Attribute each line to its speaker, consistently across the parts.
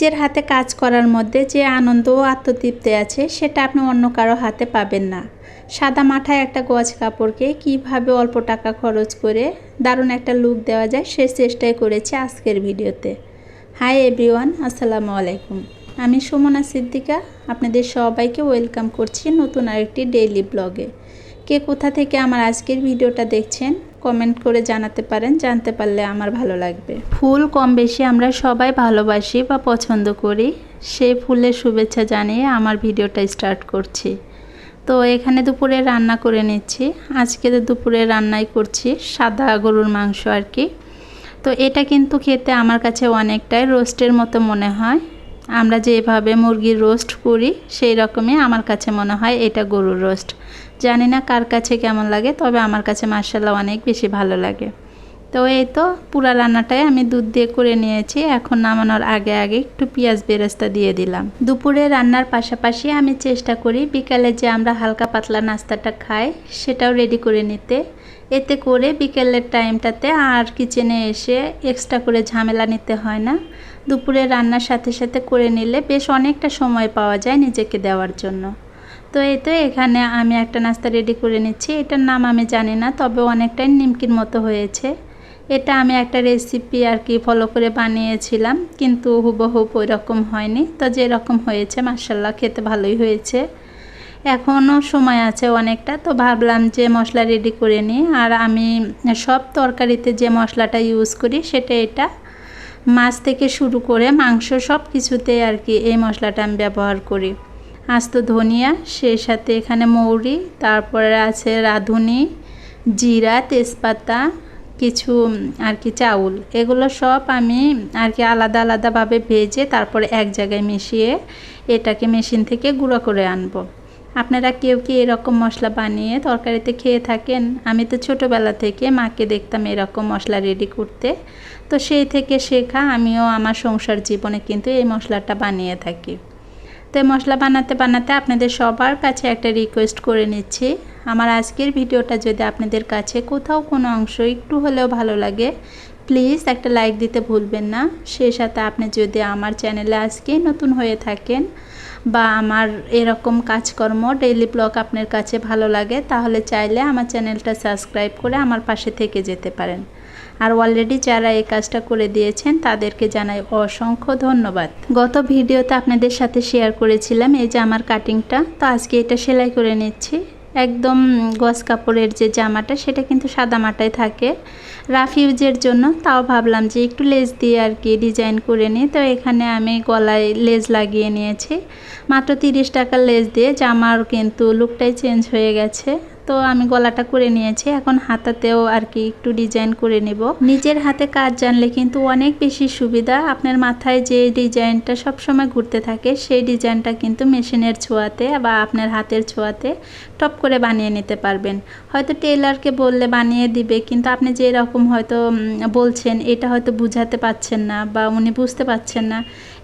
Speaker 1: নিজের হাতে কাজ করার মধ্যে যে আনন্দ ও আত্মতৃপ্তি আছে, সেটা আপনি অন্য কারও হাতে পাবেন না। সাদা মাথায় একটা গজ কাপড়কে কীভাবে অল্প টাকা খরচ করে দারুণ একটা লুক দেওয়া যায়, সে চেষ্টাই করেছি আজকের ভিডিওতে। হাই এভরিওয়ান, আসসালামু আলাইকুম। আমি সুমনা সিদ্দিকা, আপনাদের সবাইকে ওয়েলকাম করছি নতুন আরেকটি ডেইলি ব্লগে। কে কোথা থেকে আমার আজকের ভিডিওটা দেখছেন কমেন্ট করে জানাতে পারেন, জানতে পারলে আমার ভালো লাগবে। ফুল কম বেশি আমরা সবাই ভালোবাসি বা পছন্দ করি সেই ফুলের শুভেচ্ছা জানিয়ে আমার ভিডিওটা স্টার্ট করছি। তো এখানে দুপুরে রান্না করে নিচ্ছি। আজকে দুপুরে রান্নাই করছি, সাদা গরুর মাংস আর কি। তো এটা কিন্তু খেতে আমার কাছে অনেকটাই রোস্টের মতো মনে হয়। আমরা যেভাবে মুরগির রোস্ট করি, সেই রকমই আমার কাছে মনে হয় এটা গরুর রোস্ট। জানি না কার কাছে কেমন লাগে, তবে আমার কাছে মার্শাল্লাহ অনেক বেশি ভালো লাগে। তো এই তো পুরা রান্নাটাই আমি দুধ দিয়ে করে নিয়েছি, এখন নামানোর আগে আগে একটু পেঁয়াজ বেরেস্তা দিয়ে দিলাম। দুপুরে রান্নার পাশাপাশি আমি চেষ্টা করি বিকালে যে আমরা হালকা পাতলা নাস্তাটা খাই, সেটাও রেডি করে নিতে। এতে করে বিকেলের টাইমটাতে আর কিচেনে এসে এক্সট্রা করে ঝামেলা নিতে হয় না। দুপুরে রান্নার সাথে সাথে করে নিলে বেশ অনেকটা সময় পাওয়া যায় নিজেকে দেওয়ার জন্য। তো এই তো এখানে আমি একটা নাস্তা রেডি করে নিচ্ছি। এটার নাম আমি জানি না, তবে অনেকটাই নিমকির মতো হয়েছে। এটা আমি একটা রেসিপি আর কি ফলো করে বানিয়েছিলাম, কিন্তু হুবহুব ওই রকম হয়নি। তো যেরকম হয়েছে মার্শাল্লাহ খেতে ভালোই হয়েছে। এখনও সময় আছে অনেকটা, তো ভাবলাম যে মশলা রেডি করে নিই। আর আমি সব তরকারিতে যে মশলাটা ইউজ করি, সেটা এটা। মাছ থেকে শুরু করে মাংস সব কিছুতে আর কি এই মশলাটা আমি ব্যবহার করি। আস্ত ধনিয়া, সেই সাথে এখানে মৌরি, তারপরে আছে রাঁধুনি, জিরা, তেজপাতা, কিছু আর কি চাউল। এগুলো সব আমি আর কি আলাদা আলাদাভাবে ভেজে তারপরে এক জায়গায় মিশিয়ে এটাকে মেশিন থেকে গুঁড়ো করে আনব। আপনারা কেউ কি এরকম মশলা বানিয়ে তরকারিতে খেয়ে থাকেন? আমি তো ছোটোবেলা থেকে মাকে দেখতাম এরকম মশলা রেডি করতে। তো সেই থেকে শেখা, আমিও আমার সংসার জীবনে কিন্তু এই মশলাটা বানিয়ে থাকি। তো এই মশলা বানাতে বানাতে আপনাদের সবার কাছে একটা রিকোয়েস্ট করে নিচ্ছি। আমার আজকের ভিডিওটা যদি আপনাদের কাছে কোথাও কোনো অংশ একটু হলেও ভালো লাগে প্লিজ একটা লাইক দিতে ভুলবেন না। সেই সাথে আপনি যদি আমার চ্যানেলে আজকেই নতুন হয়ে থাকেন বা আমার এরকম কাজকর্ম ডেইলি ব্লগ আপনার কাছে ভালো লাগে, তাহলে চাইলে আমার চ্যানেলটা সাবস্ক্রাইব করে আমার পাশে থেকে যেতে পারেন। আর অলরেডি যারা এই কাজটা করে দিয়েছেন, তাদেরকে জানাই অসংখ্য ধন্যবাদ। গত ভিডিওতে আপনাদের সাথে শেয়ার করেছিলাম, এই যে আমার কাটিংটা তো আজকে এটা সেলাই করে নিচ্ছি। একদম গজ কাপড়ের যে জামাটা, সেটা কিন্তু সাদা মাটায় থাকে। রাফ ইউজের জন্য তাও ভাবলাম যে একটু লেজ দিয়ে আর কি ডিজাইন করে নিই। তো এখানে আমি গলায় লেজ লাগিয়ে নিয়েছি। মাত্র তিরিশ টাকার লেজ দিয়ে জামার কিন্তু লুকটাই চেঞ্জ হয়ে গেছে। তো আমি গলাটা করে নিয়েছি। এখন হাতাতেও আর কি একটু ডিজাইন করে নেব। নিজের হাতে কাজ জানলে কিন্তু অনেক বেশি সুবিধা। আপনার মাথায় যে ডিজাইনটা সব সময় ঘুরতে থাকে, সেই ডিজাইনটা কিন্তু মেশিনের ছোঁয়াতে বা আপনার হাতের ছোঁয়াতে টপ করে বানিয়ে নিতে পারবেন। হয়তো টেলারকে বললে বানিয়ে দিবে, কিন্তু আপনি যে রকম হয়তো বলছেন, এটা হয়তো বুঝাতে পাচ্ছেন না বা উনি বুঝতে পাচ্ছেন না,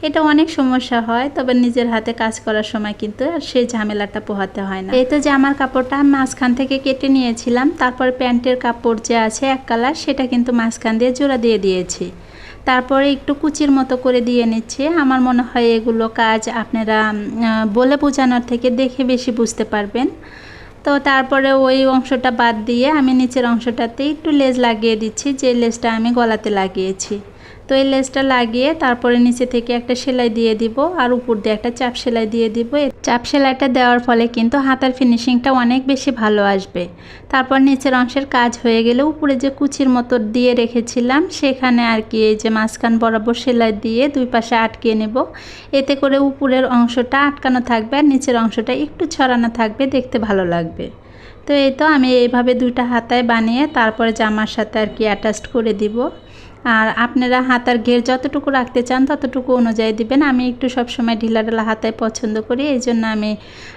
Speaker 1: এটা অনেক সমস্যা হয়। তবে নিজের হাতে কাজ করার সময় কিন্তু সেই ঝামেলাটা পোহাতে হয় না। এই তো যে আমার কাপড়টা মাঝখান থেকে কেটে নিয়েছিলাম। তারপর প্যান্টের কাপড় যে আছে এক কালার, সেটা কিন্তু মাঝখান দিয়ে জোড়া দিয়ে দিয়েছি। তারপরে একটু কুচির মতো করে দিয়ে নিচ্ছে। আমার মনে হয় এগুলো কাজ আপনারা বলে বোঝানোর থেকে দেখে বেশি বুঝতে পারবেন। তো তারপরে ওই অংশটা বাদ দিয়ে আমি নিচের অংশটাতে একটু লেজ লাগিয়ে দিচ্ছি, যে লেজটা আমি গলাতে লাগিয়েছি। তো এই লেসটা লাগিয়ে তারপরে নিচে থেকে একটা সেলাই দিয়ে দিব আর উপর দিয়ে একটা চাপ সেলাই দিয়ে দিব। চাপ সেলাইটা দেওয়ার ফলে কিন্তু হাতার ফিনিশিংটা অনেক বেশি ভালো আসবে। তারপর নিচের অংশের কাজ হয়ে গেলে উপরে যে কুচির মতো দিয়ে রেখেছিলাম, সেখানে আর কি এই যে মাঝখান বরাবর সেলাই দিয়ে দুই পাশে আটকিয়ে নেব। এতে করে উপরের অংশটা আটকানো থাকবে আর নিচের অংশটা একটু ছড়ানো থাকবে, দেখতে ভালো লাগবে। তো এই তো আমি এইভাবে দুইটা হাতায় বানিয়ে তারপরে জামার সাথে আর কি অ্যাটাচড করে দিব। আর আপনারা হাতার ঘের যতটুকু রাখতে চান, ততটুকু অনুযায়ী দিবেন। আমি একটু সবসময় ঢিলা ঢালা হাতায় পছন্দ করি, এই জন্য আমি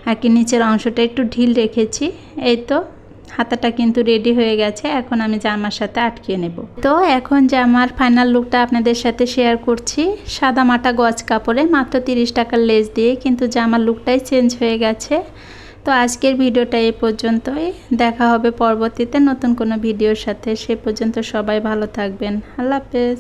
Speaker 1: আর কি নিচের অংশটা একটু ঢিল রেখেছি। এই তো, হাতাটা কিন্তু রেডি হয়ে গেছে। এখন আমি জামার সাথে আটকিয়ে নেব। তো এখন জামার ফাইনাল লুকটা আপনাদের সাথে শেয়ার করছি। সাদা মাটা গজ কাপড়ে মাত্র তিরিশ টাকার লেস দিয়ে, কিন্তু জামার লুকটাই চেঞ্জ হয়ে গেছে। তো আজকের ভিডিওটা এই পর্যন্তই। দেখা হবে পরবর্তীতে নতুন কোনো ভিডিওর সাথে। সে পর্যন্ত সবাই ভালো থাকবেন। আল্লাহ হাফেজ।